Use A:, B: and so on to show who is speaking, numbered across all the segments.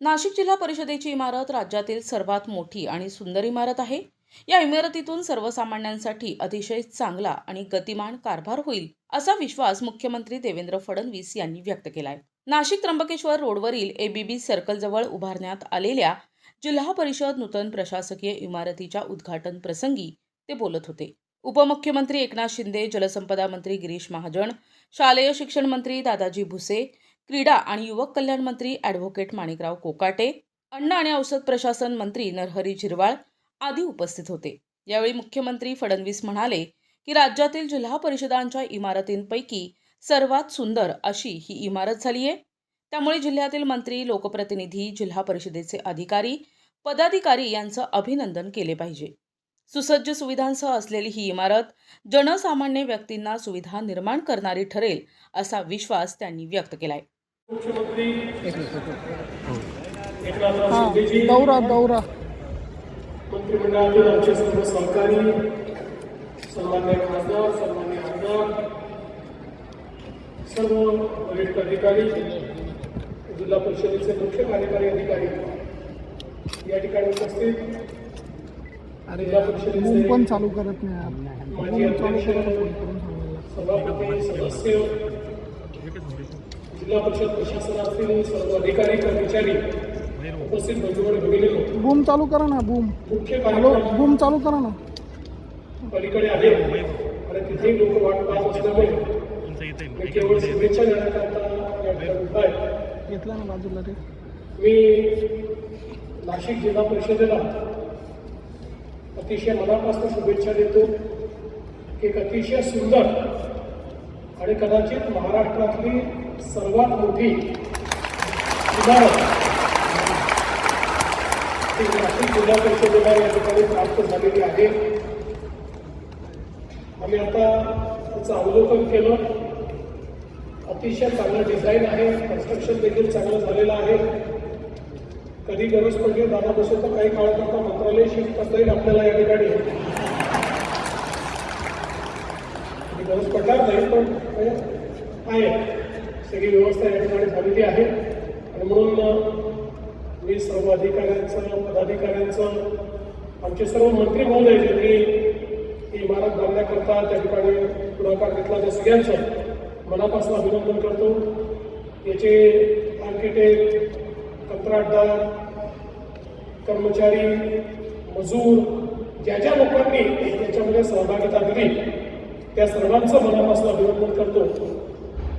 A: नाशिक जिल्हा परिषदेची इमारत राज्यातील सर्वात मोठी आणि सुंदर इमारत आहे. या इमारतीतून सर्वसामान्यांसाठी अतिशय चांगला आणि गतिमान कारभार होईल असा विश्वास मुख्यमंत्री देवेंद्र फडणवीस यांनी व्यक्त केलाय. नाशिक त्र्यंबकेश्वर रोडवरील एबीबी सर्कलजवळ उभारण्यात आलेल्या जिल्हा परिषद नूतन प्रशासकीय इमारतीच्या उद्घाटन प्रसंगी ते बोलत होते. उपमुख्यमंत्री एकनाथ शिंदे जलसंपदा मंत्री गिरीश महाजन शालेय शिक्षण मंत्री दादाजी भुसे क्रीडा आणि युवक कल्याण मंत्री ॲडव्होकेट माणिकराव कोकाटे अन्न आणि औषध प्रशासन मंत्री नरहरी झिरवाळ आदी उपस्थित होते. यावेळी मुख्यमंत्री फडणवीस म्हणाले की राज्यातील जिल्हा परिषदांच्या इमारतींपैकी सर्वात सुंदर अशी ही इमारत झाली आहे. त्यामुळे जिल्ह्यातील मंत्री लोकप्रतिनिधी जिल्हा परिषदेचे अधिकारी पदाधिकारी यांचं अभिनंदन केले पाहिजे. सुसज्ज सुविधांसह असलेली ही इमारत जनसामान्य व्यक्तींना सुविधा निर्माण करणारी ठरेल असा विश्वास त्यांनी व्यक्त केलाय.
B: मुख्यमंत्री
C: दौरा दौरा
B: मंत्रिमंडळातील आमचे सर्व सहकारी सन्मान्य खासदार सन्मान्य आमदार सर्व वरिष्ठ अधिकारी जिल्हा परिषदेचे मुख्य कार्यकारी अधिकारी या ठिकाणी उपस्थित जिल्हा
C: बूम
B: परिषदेचे
C: पण चालू करत नाही.
B: माजी अध्यक्ष
C: सांगायला.
B: सभापती सदस्य जिल्हा परिषद प्रशासनातील सर्व अधिकारी कर्मचारी उपस्थित बंधूंवर भगिनीनो
C: बूम चालू करा ना बूम.
B: मुख्य
C: हॅलो
B: कार्यक्रम
C: बूम चालू करा ना.
B: पलीकडे आहे. आणि तिथेही लोक वाट पाहत असल्यामुळे मी केवळ शुभेच्छा देण्याकरता या ठिकाणी उभा आहे.
C: घेतला ना बाजूला ते.
B: मी नाशिक जिल्हा परिषदेला अतिशय मनापासून शुभेच्छा देतो की एक अतिशय सुंदर आणि कदाचित महाराष्ट्रातली सर्वात मोठी इमारत नाशिक जिल्हा परिषदेला या ठिकाणी प्राप्त झालेली आहे. आम्ही आता त्याचं अवलोकन केलं. अतिशय चांगलं डिझाईन आहे. कन्स्ट्रक्शन देखील चांगलं झालेलं आहे. कधी गरज पडली दादा बसू तर काही काळाकरता मंत्रालय शिफ्ट करता येईल आपल्याला या ठिकाणी. गरज पडणार नाही पण आहे. सगळी व्यवस्था या ठिकाणी झालेली आहे. आणि म्हणून मी सर्व अधिकाऱ्यांचं पदाधिकाऱ्यांचं आमचे सर्व मंत्री महोदय ज्यांनी ही इमारत बांधण्याकरता त्या ठिकाणी पुढाकार घेतला. त्या सगळ्यांचं मनापासून अभिनंदन करतो. याचे आर्किटेक्ट कंत्राटदार कर्मचारी मजूर ज्या ज्या लोकांनी याच्यामध्ये सहभागिता दिली त्या सर्वांचं मनापासून अभिनंदन करतो.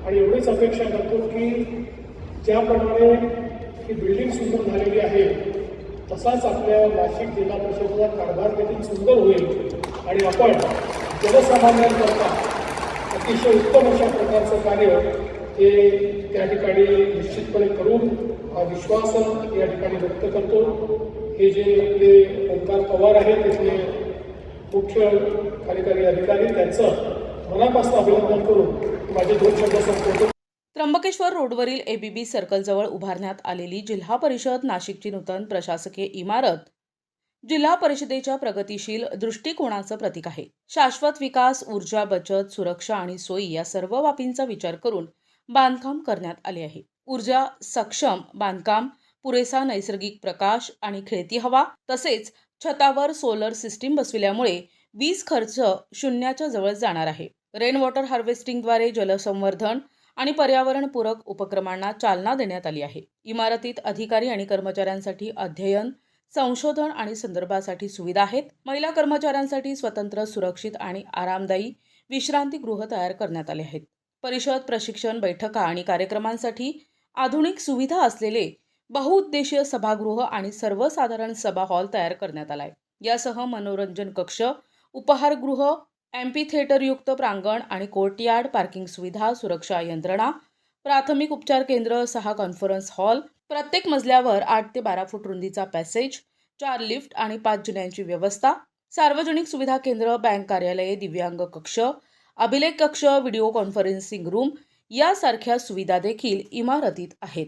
B: आणि एवढीच अपेक्षा करतो की ज्याप्रमाणे ही बिल्डिंग सुंदर झालेली आहे तसाच आपल्या नाशिक जिल्हा परिषदेचा कारभार देखील सुंदर होईल. आणि आपण जनसामान्यांकरता अतिशय उत्तम अशा प्रकारचं कार्य हे त्या ठिकाणी निश्चितपणे करून हा विश्वास या ठिकाणी व्यक्त करतो. हे जे आपले ओंकार पवार आहेत तिथले मुख्य कार्यकारी अधिकारी त्यांचं मनापासून अभिनंदन करून माझे दोन शब्द संपवतो.
A: त्र्यंबकेश्वर रोडवरील एबीबी सर्कलजवळ उभारण्यात आलेली जिल्हा परिषद नाशिकची नूतन प्रशासकीय इमारत जिल्हा परिषदेच्या प्रगतीशील दृष्टिकोनाचं प्रतीक आहे. शाश्वत विकास ऊर्जा बचत सुरक्षा आणि सोयी या सर्व बाबींचा विचार करून बांधकाम करण्यात आले आहे. ऊर्जा सक्षम बांधकाम पुरेसा नैसर्गिक प्रकाश आणि खेळती हवा तसेच छतावर सोलर सिस्टीम बसविल्यामुळे वीज खर्च शून्याच्या जवळ जाणार आहे. रेन वॉटर हार्वेस्टिंगद्वारे जलसंवर्धन आणि पर्यावरणपूरक उपक्रमांना चालना देण्यात आली आहे. इमारतीत अधिकारी आणि कर्मचाऱ्यांसाठी अध्ययन संशोधन आणि संदर्भासाठी सुविधा आहेत. महिला कर्मचाऱ्यांसाठी स्वतंत्र सुरक्षित आणि आरामदायी विश्रांतीगृह तयार करण्यात आले आहेत. परिषद प्रशिक्षण बैठका आणि कार्यक्रमांसाठी आधुनिक सुविधा असलेले बहुउद्देशीय सभागृह आणि सर्वसाधारण सभा हॉल तयार करण्यात आलाय. यासह मनोरंजन कक्ष उपहारगृह एम्पी थिएटरयुक्त प्रांगण आणि कोर्टयार्ड पार्किंग सुविधा सुरक्षा यंत्रणा प्राथमिक उपचार केंद्र सहा कॉन्फरन्स हॉल प्रत्येक मजल्यावर आठ ते बारा फूट रुंदीचा पॅसेज चार लिफ्ट आणि पाच जुन्यांची व्यवस्था सार्वजनिक सुविधा केंद्र बँक कार्यालये दिव्यांग कक्ष अभिलेख कक्ष व्हिडिओ कॉन्फरन्सिंग रूम यासारख्या सुविधा देखील इमारतीत आहेत.